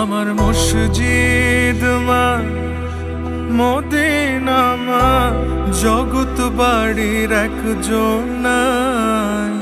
আমার মসজিদ মা মদিনা মা জগৎ বাড়ির একজন নাই।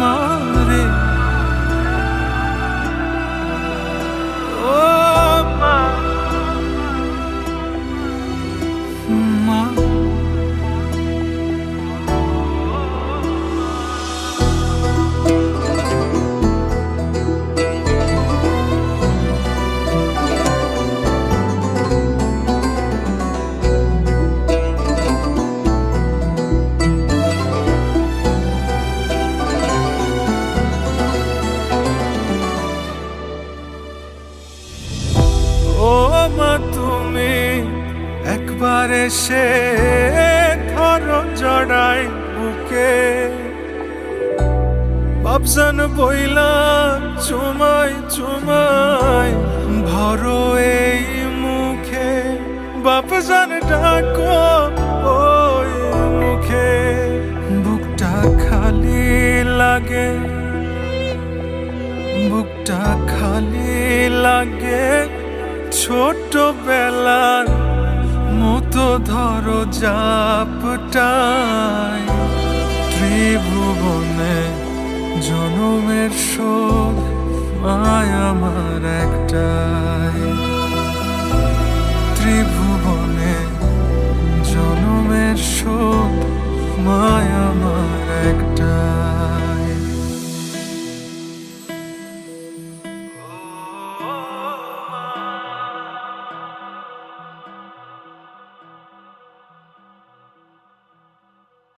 মা মা তুমি একবার এসে ধরো জড়াই বুকে। বাবজান বইলা, চুমাই চুমাই ভরো এই মুখে। বাপজান ডাকো ওই মুখে। বুকটা খালি লাগে, বুকটা খালি লাগে। ছোটবেলার মতো ধরো জাপটাই। ত্রিভুবনে জনমের শোধ মায় আমার একটা